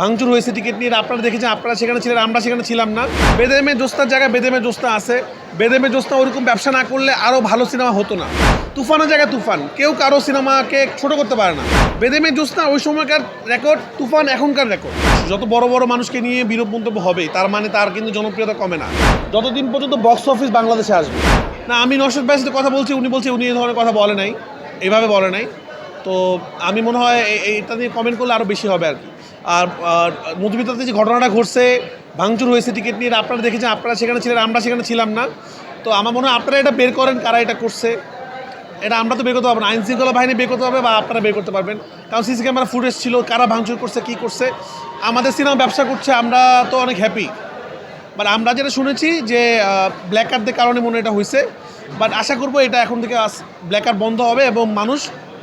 ভাঙচুর হয়েছে টিকিট নিয়ে। আপনারা দেখেছেন, আপনারা সেখানে ছিলেন, আমরা সেখানে ছিলাম না। বেদেমে জোস্তার জায়গায় বেদেমে জোস্তা আছে। বেদেমে জোস্তা ওরকম ব্যবসা না করলে আরও ভালো সিনেমা হতো না। তুফানের জায়গায় তুফান। কেউ কারও সিনেমাকে ছোট করতে পারে না। বেদেমে জোস্তা ওই সময়কার রেকর্ড তুফান এখনকার রেকর্ড যত বড় বড় মানুষকে নিয়ে বিরূপ মন্তব্য হবে, তার মানে তার কিন্তু জনপ্রিয়তা কমে না। যতদিন পর্যন্ত বক্স অফিস বাংলাদেশে আসবে। না, আমি ভাইয়ের সাথে কথা বলছি, উনি বলছে, উনি এই ধরনের কথা বলে নাই। এভাবে বলে নাই। তো আমি মনে হয় এটা নিয়ে কমেন্ট করলে আরও বেশি হবে আর কি। আর মধুমিতাতে যে ঘটনাটা ঘটছে, ভাঙচুর হয়েছে টিকিট নিয়ে, আপনারা দেখেছেন, আপনারা সেখানে ছিলেন, আমরা সেখানে ছিলাম না। তো আমার মনে হয় আপনারা এটা বের করেন, কারা এটা করছে। এটা আমরা তো বের করতে পারব না। আইন শৃঙ্খলা বাহিনী বের করতে পারবে বা আপনারা বের করতে পারবেন। কারণ সিসি ক্যামেরা ফুটেজ ছিল, কারা ভাঙচুর করছে, কী করছে। আমাদের সিনেমা ব্যবসা করছে, আমরা তো অনেক হ্যাপি বাট আমরা যেটা শুনেছি যে ব্ল্যাক কার্ডদের কারণে মনে এটা হয়েছে বাট আশা করব এটা এখন থেকে ব্ল্যাক কার্ড বন্ধ হবে এবং মানুষ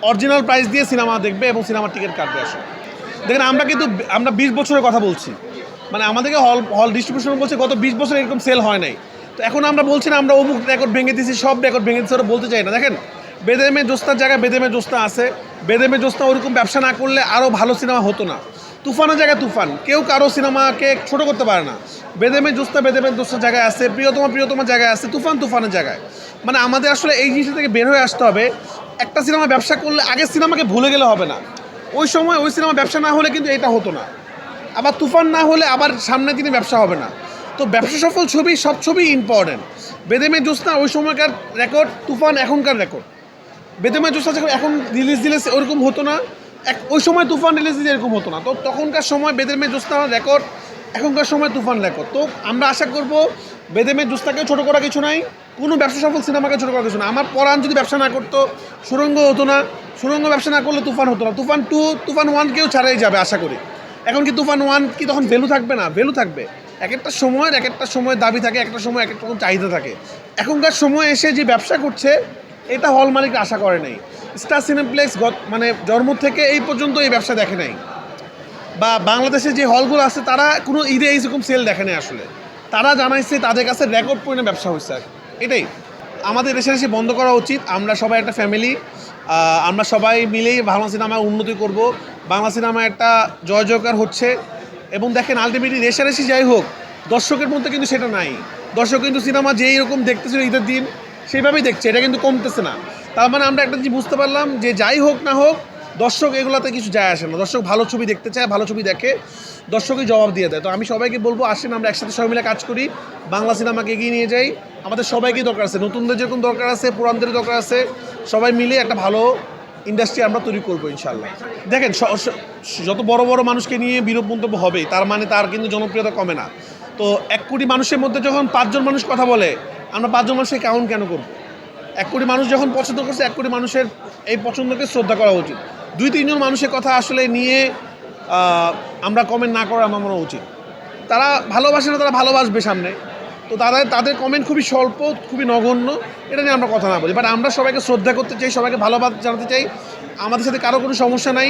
অরিজিনাল প্রাইস দিয়ে সিনেমা দেখবে এবং সিনেমার টিকিট কাটবে আসলে। দেখেন, আমরা কিন্তু আমরা বিশ বছরের কথা বলছি। মানে আমাদেরকে হল হল ডিস্ট্রিবিউশন বলছে গত বিশ বছর এরকম সেল হয় নাই। তো এখন আমরা বলছি না, আমরা অমুক রেকর্ড ভেঙে দিয়েছি, সব রেকর্ড ভেঙে দিচ্ছি ওরা বলতে চাই না। দেখেন, বেদেমে জোস্তার জায়গায় বেদেমে জোস্তা আছে। বেদেমে জোস্তা ওরকম ব্যবসা না করলে আরও ভালো সিনেমা হতো না। তুফানের জায়গায় তুফান। কেউ কারও সিনেমাকে ছোট করতে পারে না। বেদেমে জোস্তা, বেদেমে জোস্তার জায়গায় আছে, প্রিয়তমা, প্রিয়তমার জায়গায় আছে, তুফান, তুফানের জায়গায়। মানে আমাদের আসলে এই জিনিসটা থেকে বের হয়ে আসতে হবে। একটা সিনেমা ব্যবসা করলে আগের সিনেমাকে ভুলে গেলে হবে না। ওই সময় ওই সিনেমা ব্যবসা না হলে কিন্তু এটা হতো না। আবার তুফান না হলে আবার সামনের দিনে ব্যবসা হবে না। তো ব্যবসা সফল ছবি, সব ছবি ইম্পর্টেন্ট বেদেমে জোস্তা ওই সময়কার রেকর্ড তুফান এখনকার রেকর্ড বেদেমে জোস্তা যখন এখন রিলিজ দিলে ওরকম হতো না। এক, ওই সময় তুফান রিলিজ দিলে এরকম হতো না। তো তখনকার সময় বেদেমে জোস্তা রেকর্ড এখনকার সময় তুফান রেকর্ড তো আমরা আশা করব বেদেমে জোস্তাকে ছোটো করা কিছু নাই। কোনো ব্যবসা সফল সিনেমাকে ছোটো করা কিছু না। আমার পরাণ যদি ব্যবসা না করতো, সুরঙ্গ হতো না। সুরঙ্গ ব্যবসা না করলে তুফান হতো না। তুফান টু তুফান ওয়ান কেউ ছাড়াই যাবে আশা করি। এখন কি তুফান ওয়ান কি তখন ভ্যালু থাকবে না? ভ্যালু থাকবে। এক একটা সময়ের এক একটা সময় দাবি থাকে একটা সময় এক একটা রকম চাহিদা থাকে। এখনকার সময় এসে যে ব্যবসা করছে, এটা হল মালিক আশা করে নাই। স্টার সিনেপ্লেক্স মানে জন্ম থেকে এই পর্যন্ত এই ব্যবসা দেখে নাই। বা বাংলাদেশে যে হলগুলো আছে, তারা কোনো ঈদে এইরকম সেল দেখে নাই আসলে। তারা জানাইছে তাদের কাছে রেকর্ড পরিমাণে ব্যবসা হয়েছে। আর। এটাই। আমাদের এসে বন্ধ করা উচিত। আমরা সবাই একটা ফ্যামিলি আমরা সবাই মিলেই বাংলা সিনেমা উন্নতি করব। বাংলা সিনেমা একটা জয় জয়কার হচ্ছে। এবং দেখেন আলটিমেটলি রেশারেশি যাই হোক, দর্শকের মধ্যে কিন্তু সেটা নাই। দর্শক কিন্তু সিনেমা যেই রকম দেখতেছিল ঈদের দিন, সেইভাবেই দেখছে। এটা কিন্তু কমতেছে না। তার মানে আমরা একটা জিনিস বুঝতে পারলাম যে যাই হোক না হোক দর্শক এগুলোতে কিছু যায় আসে না। দর্শক ভালো ছবি দেখতে চায়, ভালো ছবি দেখে দর্শকই জবাব দিয়ে দেয়। তো আমি সবাইকে বলব, আসেন, আমরা একসাথে সবাই মিলে কাজ করি। বাংলা সিনেমাকে এগিয়ে নিয়ে যাই। আমাদের সবাইকেই দরকার আছে। নতুনদের যেরকম দরকার আছে পুরানদের দরকার আছে। সবাই মিলে একটা ভালো ইন্ডাস্ট্রি আমরা তৈরি করব ইনশাল্লাহ দেখেন যত বড় বড় মানুষকে নিয়ে বিরূপ মন্তব্য হবে তার মানে তার কিন্তু জনপ্রিয়তা কমে না। তো এক কোটি মানুষের মধ্যে যখন পাঁচজন মানুষ কথা বলে, আমরা পাঁচজন মানুষকে কেমন কেন করব? এক কোটি মানুষ যখন পছন্দ করছে, এক কোটি মানুষের এই পছন্দকে শ্রদ্ধা করা উচিত। দুই তিনজন মানুষের কথা আসলে নিয়ে আমরা কমেন্ট না করা আমার মনে উচিত। তারা ভালোবাসে না, তারা ভালোবাসবে সামনে। তো তারা তাদের কমেন্ট খুবই স্বল্প, খুবই নগণ্য, এটা নিয়ে আমরা কথা না বলি। বাট আমরা সবাইকে শ্রদ্ধা করতে চাই, সবাইকে ভালোবাস জানাতে চাই। আমাদের সাথে কারও কোনো সমস্যা নাই।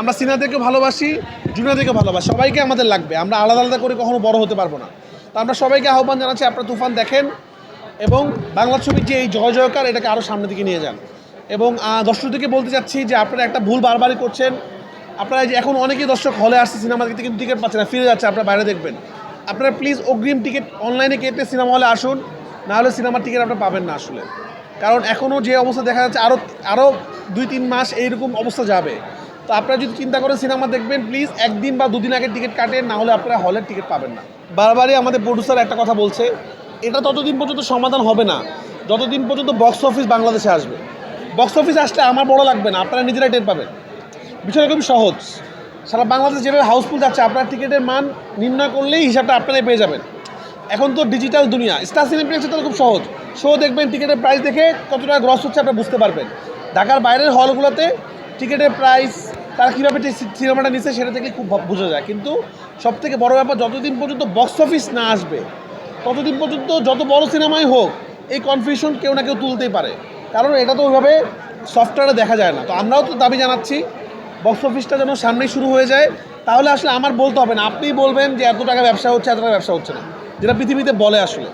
আমরা সিনিয়রদেরকে ভালোবাসি, জুনিয়রদেরকে ভালোবাসি। সবাইকে আমাদের লাগবে। আমরা আলাদা আলাদা করে কখনো বড় হতে পারব না। তো আমরা সবাইকে আহ্বান জানাচ্ছি, আপনারা তুফান দেখেন এবং বাংলা ছবির যে এই জয় জয়কার এটাকে আরও সামনের দিকে নিয়ে যান। এবং দর্শকদেরকে বলতে চাচ্ছি যে আপনারা একটা ভুল বারবারই করছেন। আপনারা যে এখন অনেকেই দর্শক হলে আসছে সিনেমা দেখতে কিন্তু টিকিট পাচ্ছে না, ফিরে যাচ্ছে, আপনারা বাইরে দেখবেন। আপনারা প্লিজ অগ্রিম টিকিট অনলাইনে কেটে সিনেমা হলে আসুন নাহলে সিনেমার টিকিট আপনারা পাবেন না আসলে। কারণ এখনও যে অবস্থা দেখা যাচ্ছে আরও আরও দুই, তিন মাস এইরকম অবস্থা যাবে। তো আপনারা যদি চিন্তা করেন সিনেমা দেখবেন প্লিজ একদিন বা দুদিন আগে টিকিট কাটেন, না হলে আপনারা হলের টিকিট পাবেন না। বারবারই আমাদের প্রডিউসার একটা কথা বলছে, এটা ততদিন পর্যন্ত সমাধান হবে না। যতদিন পর্যন্ত বক্স অফিস বাংলাদেশে আসবে। বক্স অফিস আসলে আমার বড় লাগবে না, আপনারা নিজেরা টের পাবেন। বিষয়টা খুবই সহজ। সারা বাংলাদেশ যেভাবে হাউসফুল যাচ্ছে, আপনার টিকিটের মান নির্ণয় করলেই হিসাবটা আপনারাই পেয়ে যাবেন। এখন তো ডিজিটাল দুনিয়া স্টার সিনেপ্লেক্সে তো খুব সহজ। শো দেখবেন, টিকিটের প্রাইস দেখে কত টাকা গ্রস হচ্ছে আপনারা বুঝতে পারবেন। ঢাকার বাইরের হলগুলোতে টিকিটের প্রাইস তারা কীভাবে সিনেমাটা নিচ্ছে সেটা থেকে খুব বোঝা যায়। কিন্তু সব থেকে বড় ব্যাপার, যতদিন পর্যন্ত বক্স অফিস না আসবে, ততদিন পর্যন্ত যত বড় সিনেমাই হোক, এই কনফিউশন কেউ না কেউ তুলতেই পারে। কারণ এটা তো ওইভাবে সফটওয়্যারে দেখা যায় না। তো আমরাও তো দাবি জানাচ্ছি বক্স অফিসটা যেন সামনেই শুরু হয়ে যায়। তাহলে আসলে আমার বলতে হবে না। আপনিই বলবেন যে এত টাকা ব্যবসা হচ্ছে, এত টাকা ব্যবসা হচ্ছে না, যেটা পৃথিবীতে বলে আসলে।